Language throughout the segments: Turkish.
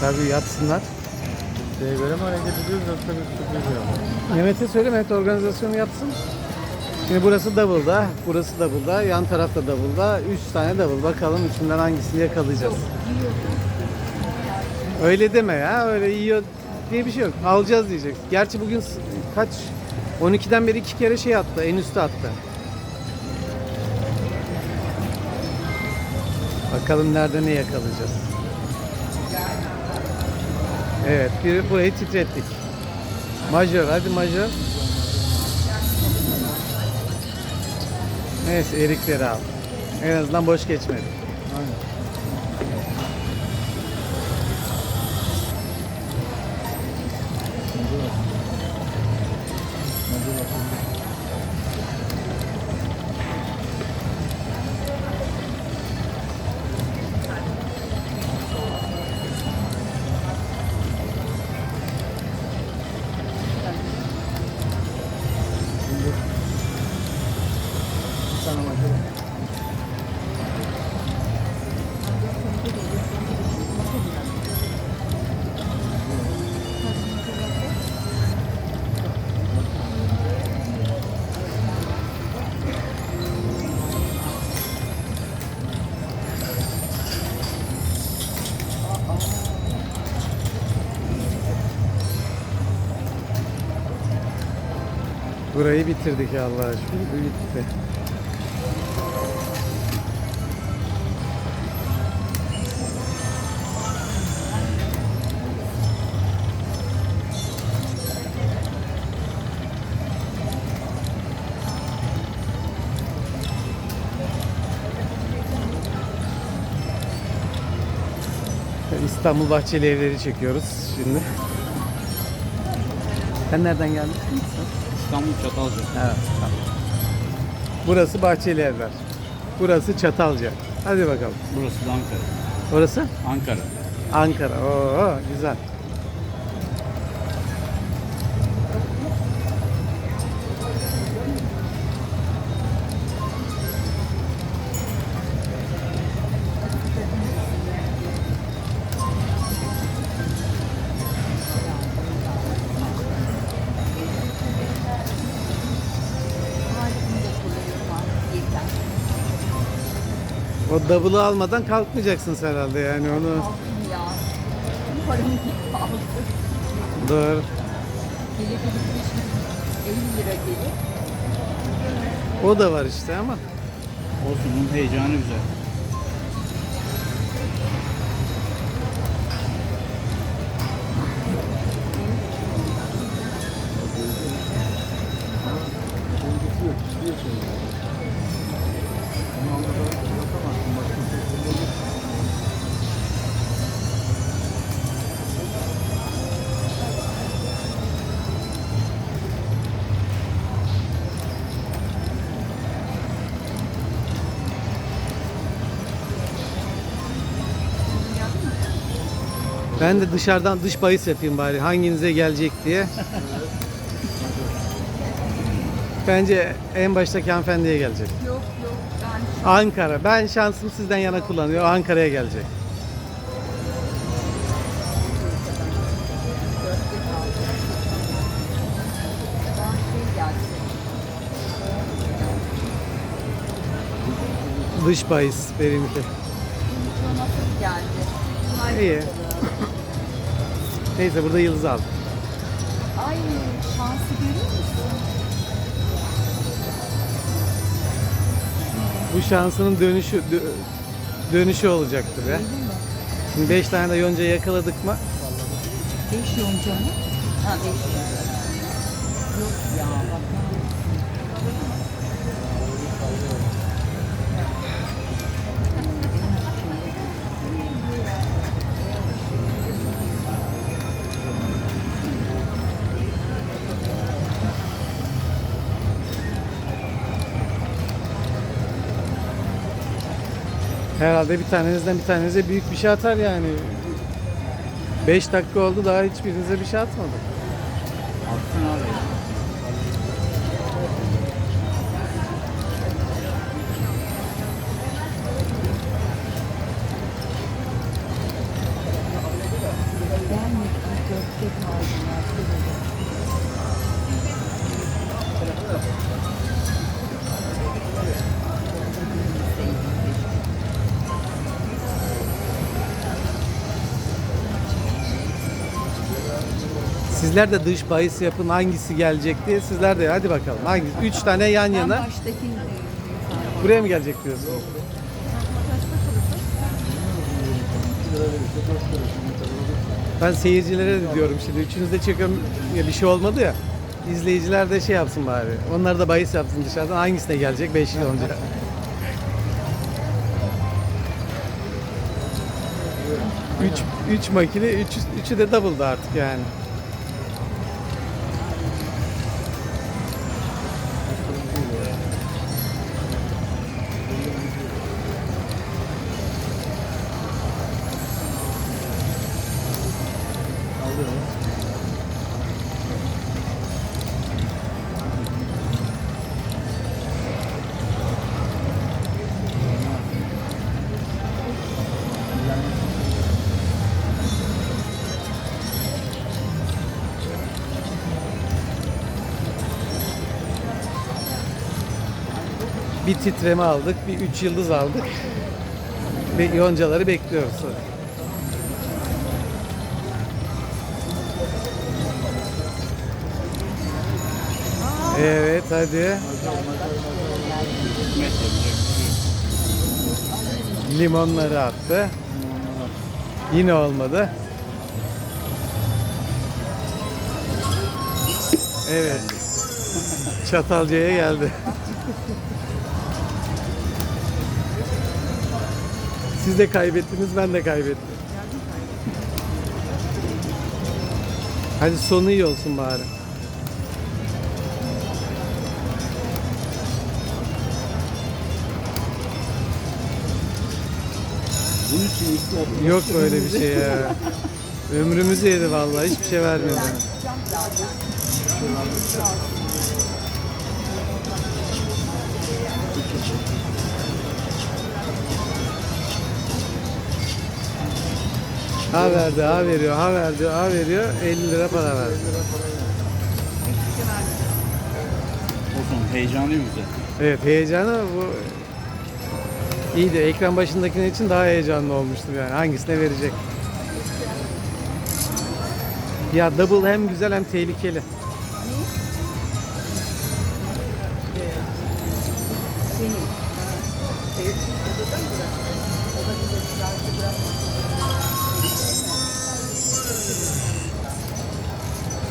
Tabii yatsınlar. Şeye göre mi hareket ediyoruz yoksa bir sürpriz yok? Mehmet'e söyle Mehmet organizasyonu yapsın. Şimdi burası Double'da, burası Double'da, yan tarafta Double'da. 3 tane Double. Bakalım içinden hangisini yakalayacağız. Öyle deme ya. Öyle yiyor diye bir şey yok. Alacağız diyecek. Gerçi bugün kaç? 12'den beri iki kere şey attı. En üstte attı. Bakalım nerede ne yakalayacağız. Evet, bir burayı titrettik. Majör, hadi majör. Neyse erikleri al. En azından boş geçmedi. Aynen. Sana Burayı bitirdik ya Allah'a şükür. Bu bitti. İstanbul Bahçeli Evleri çekiyoruz şimdi. Sen nereden geldin? İstanbul Çatalca. Evet. Tamam. Burası Bahçeli Evler. Burası Çatalca. Hadi bakalım. Burası da Ankara. Orası? Ankara. Ankara. Oo güzel. O double'ı almadan kalkmayacaksın herhalde yani onu. Altın ya. Paramı aldı. Doğru. Gelir gelip 50 lira gelir. O da var işte ama. Olsun bunun heyecanı güzel. Ben de dışarıdan dış bahis yapayım bari hanginize gelecek diye. Bence en baştaki hanımefendiye gelecek. Yok yok ben şu Ankara. Ben şansım sizden yana kullanıyor. Ankara'ya gelecek. dörtte kaldım. Ben şey gelse. Dış bahis benimki. Bu nasıl geldi? İyi. bakalım. Neyse burada yıldız aldım. Ay şansı görüyor musun? Bu şansının dönüşü dö- dönüşü olacaktır ya. Öyle mi? Şimdi 5 tane de yonca yakaladık mı? 5 yonca mı? Ha 5 yonca. Yok ya bakar Herhalde bir tanenizden bir tanenize büyük bir şey atar yani. 5 dakika oldu daha hiçbirinize bir şey atmadı. Sizler de dış bahis yapın hangisi gelecek diye. Sizler de hadi bakalım. Hangisi? Üç tane yan Ben yana. baştaki Buraya mı gelecek diyorsun? Ben seyircilere de diyorum şimdi. Üçünüz de çekiyorum. Ya bir şey olmadı ya. İzleyiciler de şey yapsın bari. Onlar da bahis yapsın dışarıdan. Hangisine gelecek? Beş yıl önce. Üç, üç makine, üç, üçü de double'da artık yani. Bir titreme aldık, bir üç yıldız aldık. Ve yoncaları bekliyoruz. Evet hadi. Limonları attı. Yine olmadı. Evet. Çatalca'ya geldi. Siz de kaybettiniz, ben de kaybettim. Hadi sonu iyi olsun bari. Yok böyle bir şey ya. Ömrümüzü yedi vallahi hiçbir şey vermiyor Ha verdi, ha veriyor, ha verdi, ha veriyor. 50 lira para verdi. Olsun heyecanı güzel. Evet heyecanı bu iyiydi. Ekran başındakinin için daha heyecanlı olmuştum yani. Hangisine verecek? Ya double hem güzel hem tehlikeli.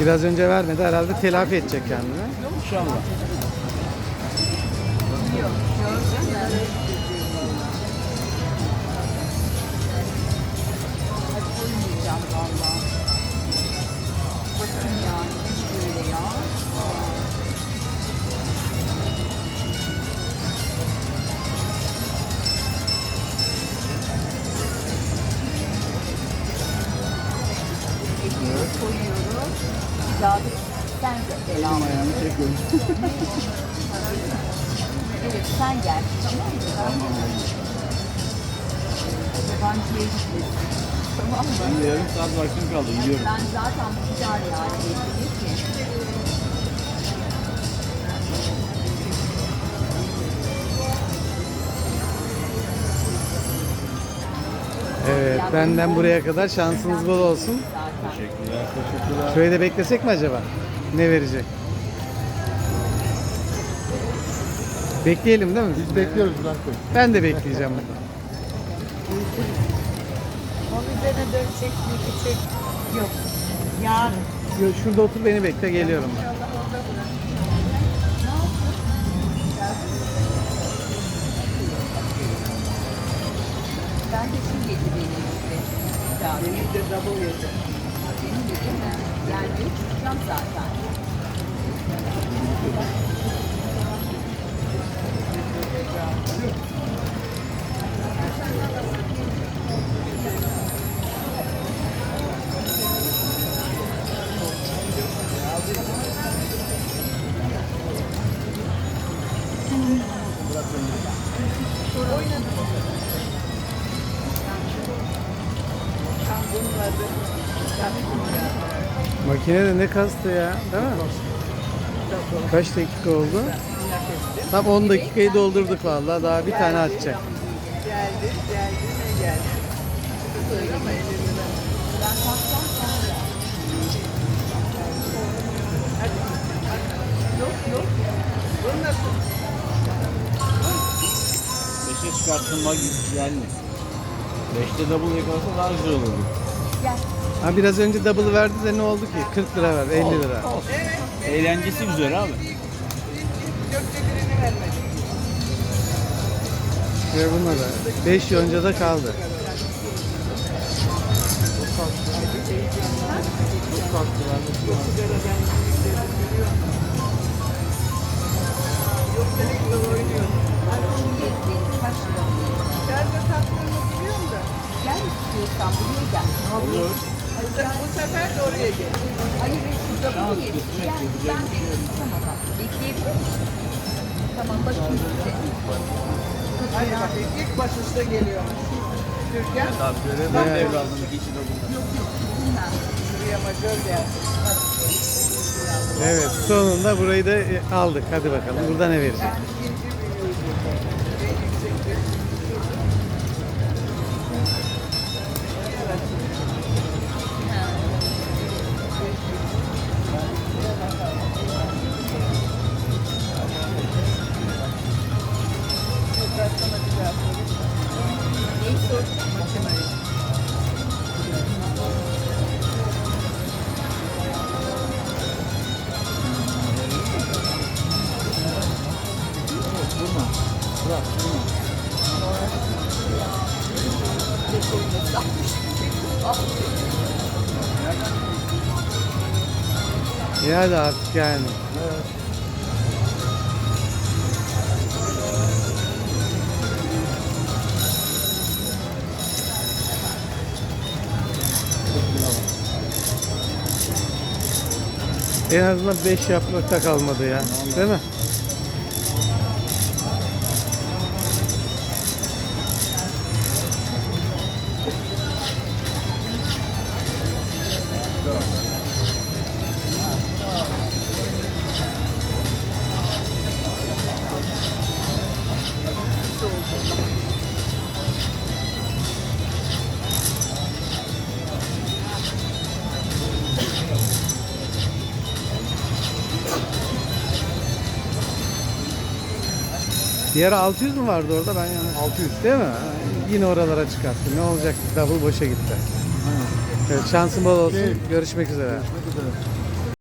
Biraz önce vermedi herhalde telafi edecek kendini. İnşallah. Sen de selam. Ayağını çekiyorum. Evet sen gel. Tamam mı? Yabancıya gitmesin. Tamam mı? De yarım saat vaktim kaldı. Gidiyorum. Ben zaten yani belli ki. Evet benden buraya kadar şansınız bol olsun. Teşekkürler. Teşekkürler. Şöyle de beklesek mi acaba? Ne verecek? Bekleyelim değil mi? Biz bekliyoruz Bülent Bey. Ben de bekleyeceğim burada. Onun üzerine dönecek mi gidecek? Yok. Yarın. Yo, Şurada otur beni bekle geliyorum ben. Ben de şimdi yedi benim de double yedi. Benim de değil mi? Bir tutacağım zaten. Makine de ne kastı ya, değil mi? Kaç dakika oldu? Tam 10 dakikayı doldurduk vallahi. Daha bir tane atacak. Geldi, geldi, ne geldi? Beşe çıkartılma güzel mi? Beşte double yakalasa daha güzel olurdu. Gel. Ha biraz önce double verdi de ne oldu ki? 40 lira verdi, 50 lira. Olsun. Eğlencesi güzel abi. Ve buna da 5 yonca da kaldı. Tatlı ben? Nerede sattığını biliyorum da. Gel istiyorsan buraya gel. Olur. Bu sefer de oraya gel. Hayır, şurada buraya gel. Ben de tutamadan. Bekleyebilir misin? Tamam, bakayım size. Hadi bak ilk başışta geliyor. Türkan Tabii görev ben devraldım. İki içi double. Bilmem. şuraya majör geldi. Evet sonunda burayı da e, aldık. Hadi bakalım burada ne verecek? Yani artık yani. En azından 5 yapmakta kalmadı ya. Değil mi? Diğer 600 mü vardı orada ben yani? 600. Değil mi? Yine oralara çıkarttı. Ne olacak? Double boşa gitti. Evet şansın bol olsun. Görüşmek üzere.